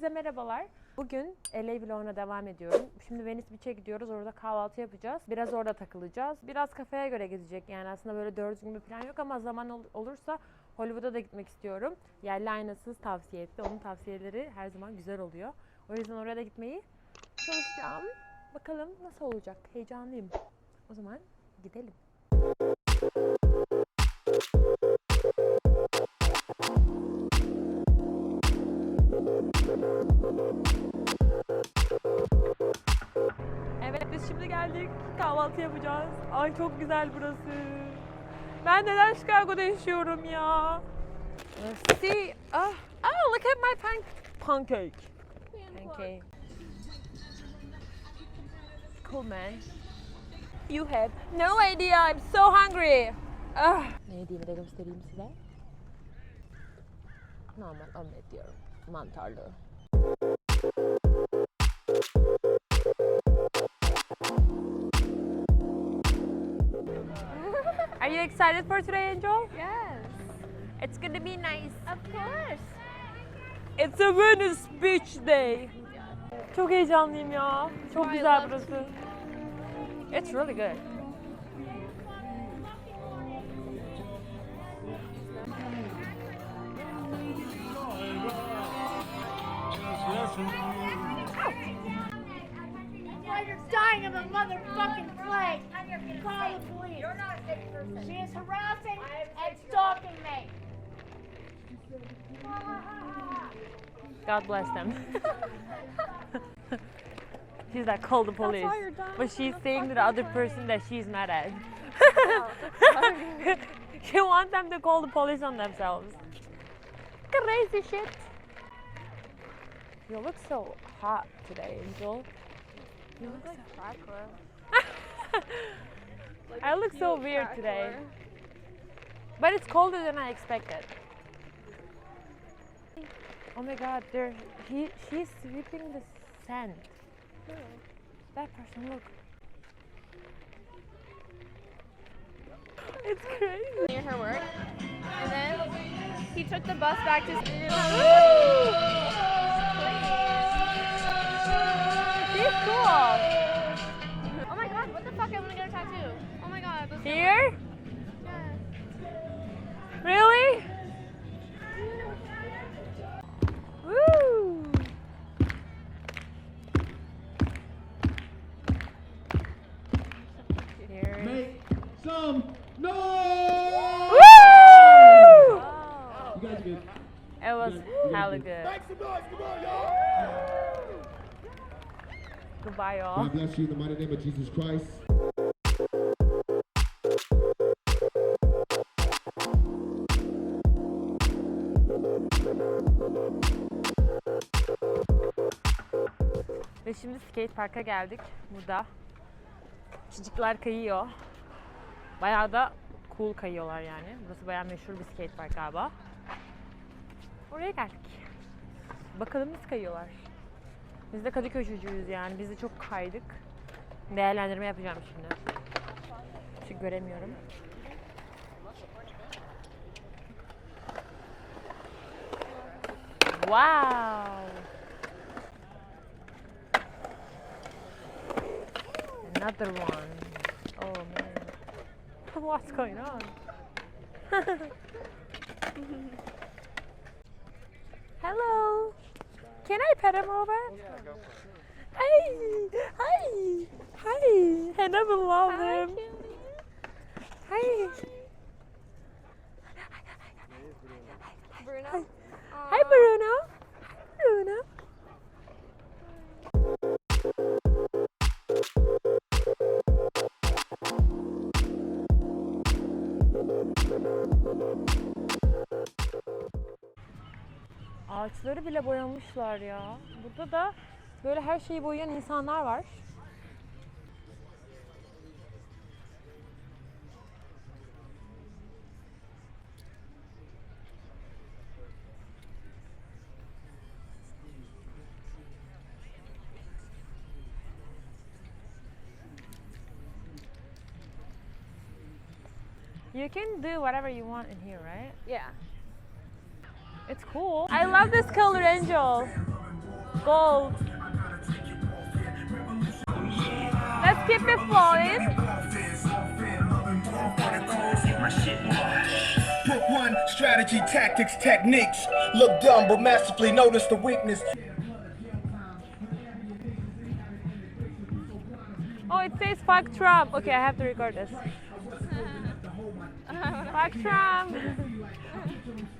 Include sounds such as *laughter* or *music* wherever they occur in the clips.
Herkese merhabalar. Bugün LA vloguna devam ediyorum. Şimdi Venice Beach'e gidiyoruz. Orada kahvaltı yapacağız. Biraz orada takılacağız. Biraz kafeye göre gezecek. Yani aslında böyle doğru düzgün bir plan yok ama zaman ol- olursa Hollywood'a da gitmek istiyorum. Yerli aynasız tavsiye etti. Onun tavsiyeleri her zaman güzel oluyor. O yüzden oraya da gitmeyi çalışacağım. Bakalım nasıl olacak. Heyecanlıyım. O zaman gidelim. Evet biz şimdi geldik. Kahvaltı yapacağız. Ay çok güzel burası. Ben neden Chicago'da yaşıyorum ya? See. Ah, oh, look at my pan pancake. Pancake. Cool man. You have no idea. I'm so hungry. Ah. Ne yediğimi de göstereyim size. Normal omlet diyorum. Mantarlı. Are you excited for today, Angel? Yes, It's gonna be nice. of course. It's a Venice Beach Day. Çok heyecanlıyım ya. Çok güzel burası. It's really good. Why you're dying of a motherfucking plague. Call the police. You're not a sick person. She is harassing and stalking me. God bless them. *laughs* she's like, call the police. why you're dying But she's saying to the fucking other person that she's mad at. sorry. *laughs* she wants them to call the police on themselves. Crazy shit. You look so hot today, Angel. You look like a crackler. *laughs* I look so weird today. But it's colder than I expected. Oh my god, there he she's sweeping the sand. Hmm. That person look. It's crazy. Near her work, and then he took the bus back to. *gasps* Cool. Oh my god! What the fuck? I want to get a tattoo. Oh my god! Here? Yes. Really? Goodbye, y'all. God bless you in the mighty name of Jesus Christ. Ve şimdi skate parka geldik. Burada çocuklar kayıyor. Bayağı da cool kayıyorlar yani. Burası bayağı meşhur bir skate park galiba. Oraya geldik. Bakalım nasıl kayıyorlar. Biz de Kadıköy çocuğuyuz yani. Biz de çok kaydık. Değerlendirme yapacağım şimdi. Çünkü göremiyorum. Wow. Another one. Oh man. *laughs* What's going on? *laughs* Hello. Can I pet him over? Oh, yeah, go for it. Hi! Hi! Hi! And I'm in love with him. Hi! Ağaçları bile boyamışlar ya. Burada da böyle her şeyi boyayan insanlar var. You can do whatever you want in here, right? Yeah. It's cool. I love this color, Angel. Gold. Let's keep it flowing. Book one, strategy, tactics, techniques. Look dumb, but masterfully notice the weakness. Oh, it says fuck Trump. Okay, I have to record this. *laughs* fuck Trump. *laughs*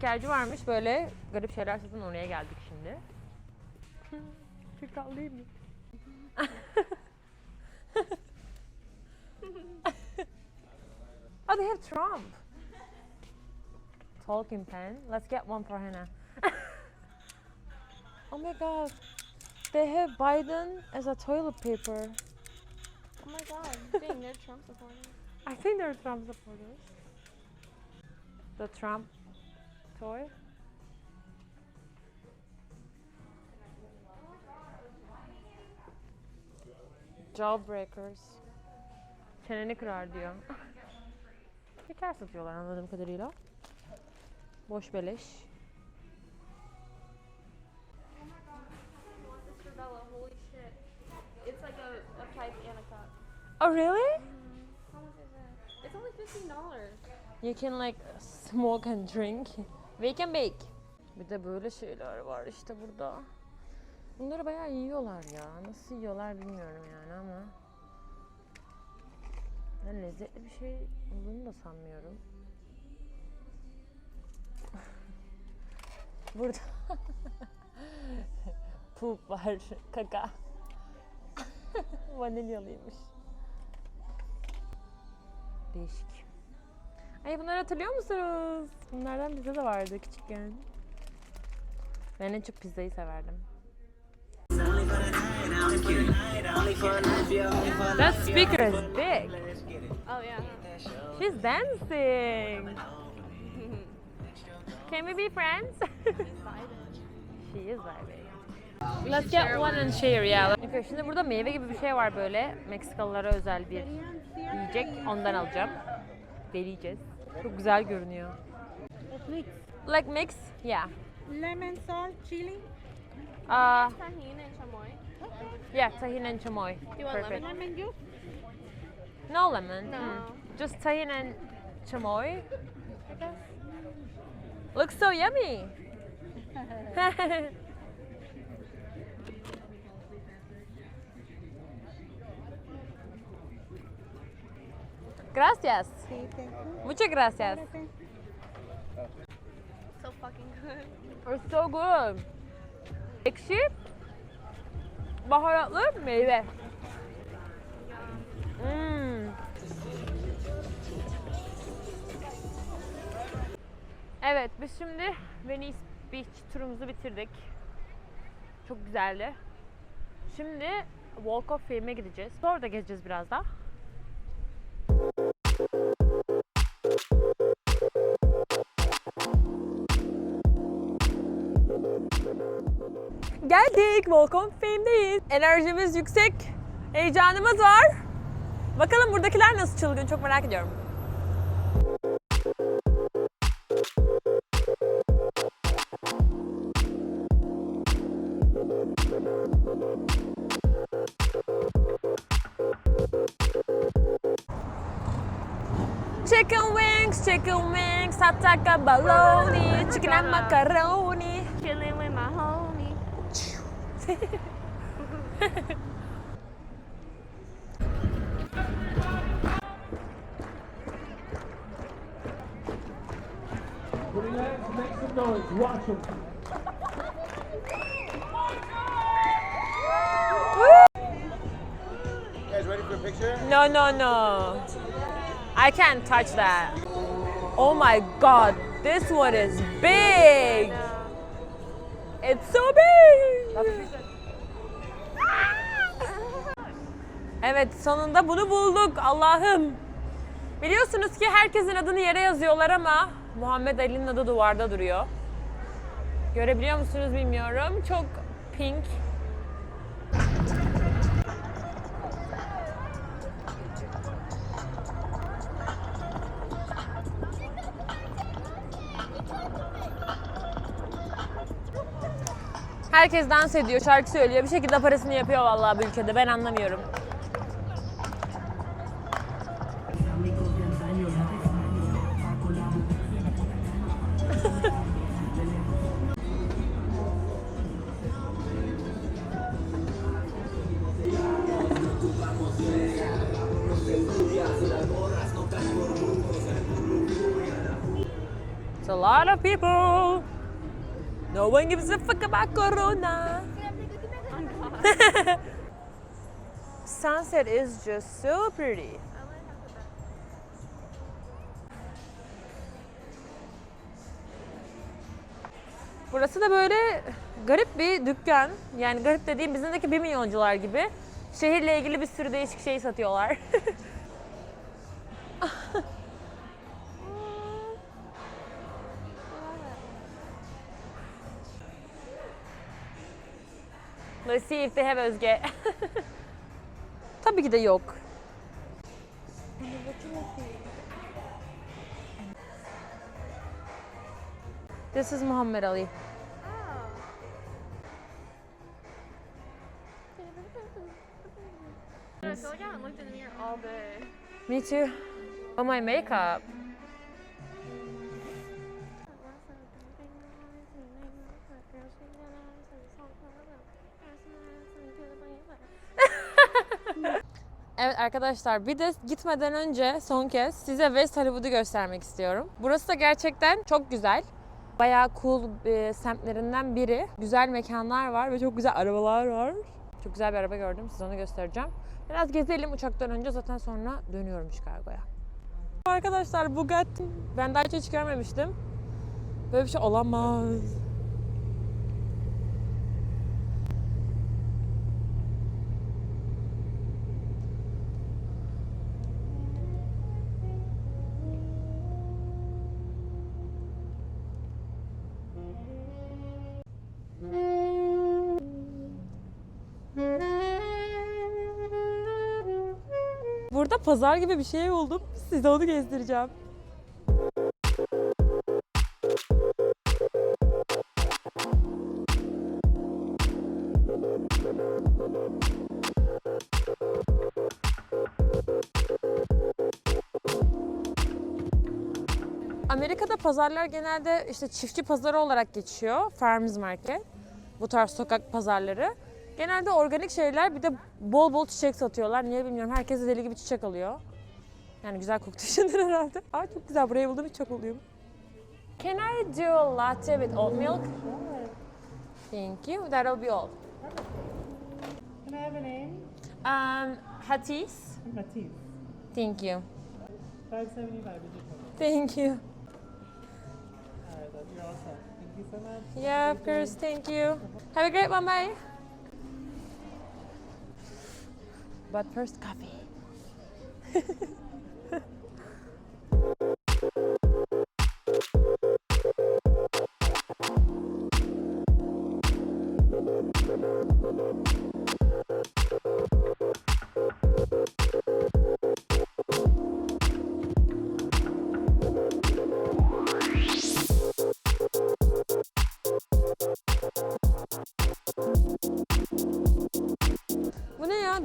şekerci varmış böyle garip şeyler satan oraya geldik şimdi. *laughs* Değil mi? oh, they have Trump. Talking pen. Let's get one for Hannah. *laughs* oh my god. They have Biden as a toilet paper. Oh my god, *laughs* dang, they're Trump supporters. I think they're Trump supporters. The Trump toy. Jawbreakers. Çeneni kırar diyor. Şeker satıyorlar anladığım kadarıyla. Boş beleş. It's like a, a pipe and a cup. Oh really? How much is it? It's only fifteen dollars. You can like smoke and drink. We can bake. Bir de böyle şeyler var işte burada. Bunları bayağı yiyorlar ya. Nasıl yiyorlar bilmiyorum yani ama. Ben lezzetli bir şey olduğunu da sanmıyorum. *laughs* burada *laughs* poop var, kaka. *laughs* Vanilyalıymış. Değişik. Ay bunları hatırlıyor musunuz? Bunlardan bizde de vardı küçükken. Ben en çok pizzayı severdim. That speaker is big. Oh yeah. She's dancing. Can we be friends? *laughs* She is vibing. Let's get one and share yeah. Okay, şimdi burada meyve gibi bir şey var böyle. Meksikalılara özel bir yiyecek. Ondan alacağım. Deneyeceğiz. Çok güzel görünüyor. Mix Like mix? Yeah. lemon, salt, chili. Uh, Tahini and chamoy. yeah, tahini and chamoy. Do you want Perfect. lemon? Lemon juice. No lemon. No. Mm. Just tahini and chamoy. I guess. Looks so yummy. *laughs* gracias. Sí, thank you. Muchas gracias. So fucking good. It's so good. Ekşi, baharatlı meyve. Mm. Evet, biz şimdi Venice Beach turumuzu bitirdik. Çok güzeldi. Şimdi Walk of Fame'e gideceğiz. Sonra da gezeceğiz biraz daha. Geldik. Of Fame'deyiz. Enerjimiz yüksek. Heyecanımız var. Bakalım buradakiler nasıl çılgın çok merak ediyorum. Chicken wings, chicken wings, hot baloney, chicken and macaroni. Relax, make some noise. Watch them. No, no, no. I can't touch that. Oh my god, this one is big. It's so big. Evet, sonunda bunu bulduk. Allah'ım. Biliyorsunuz ki herkesin adını yere yazıyorlar ama Muhammed Ali'nin adı duvarda duruyor. Görebiliyor musunuz bilmiyorum. Çok pink. Herkes dans ediyor, şarkı söylüyor. Bir şekilde parasını yapıyor vallahi bu ülkede. Ben anlamıyorum. Lot of people. No one gives a fuck about Corona. *laughs* Sunset is just so pretty. Burası da böyle garip bir dükkan. Yani garip dediğim bizimdeki bir milyoncular gibi. Şehirle ilgili bir sürü değişik şey satıyorlar. *laughs* Let's see if they have Özge. *laughs* Tabii ki de yok. This is Muhammad Ali. I feel like I haven't looked in the mirror all day. Me too. Oh, my makeup. Arkadaşlar bir de gitmeden önce son kez size West Hollywood'u göstermek istiyorum. Burası da gerçekten çok güzel. Bayağı cool e, semtlerinden biri. Güzel mekanlar var ve çok güzel arabalar var. Çok güzel bir araba gördüm. Size onu göstereceğim. Biraz gezelim uçaktan önce zaten sonra dönüyorum Chicago'ya. Arkadaşlar Bugatti ben daha önce hiç görmemiştim. Böyle bir şey olamaz. Pazar gibi bir şey buldum. Size onu gezdireceğim. Amerika'da pazarlar genelde işte çiftçi pazarı olarak geçiyor. Farmers Market. Bu tarz sokak pazarları. Genelde organik şeyler bir de bol bol çiçek satıyorlar. Niye bilmiyorum. Herkes de deli gibi çiçek alıyor. Yani güzel koktuğu içindir *laughs* herhalde. Aa çok güzel. Burayı buldum hiç çok oluyor. Can I do a latte with oat milk? Thank you. That'll be all. Can I have a name? Um, Hatis. Matisse. Thank you. 575 is your total. Thank you. Alright, then you're all set. Thank you so much. Yeah, of course. Thank you. Have a great one. Bye. But first, coffee. *laughs*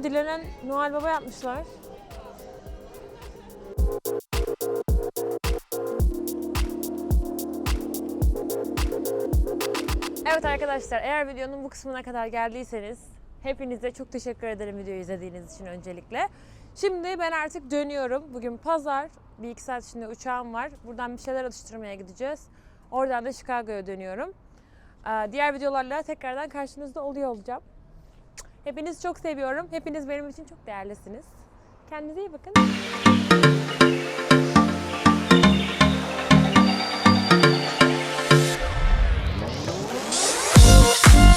Dilenen Noel Baba yapmışlar. Evet arkadaşlar eğer videonun bu kısmına kadar geldiyseniz hepinize çok teşekkür ederim videoyu izlediğiniz için öncelikle. Şimdi ben artık dönüyorum. Bugün pazar. Bir iki saat içinde uçağım var. Buradan bir şeyler atıştırmaya gideceğiz. Oradan da Chicago'ya dönüyorum. Ee, Diğer videolarla tekrardan karşınızda oluyor olacağım. Hepinizi çok seviyorum. Hepiniz benim için çok değerlisiniz. Kendinize iyi bakın.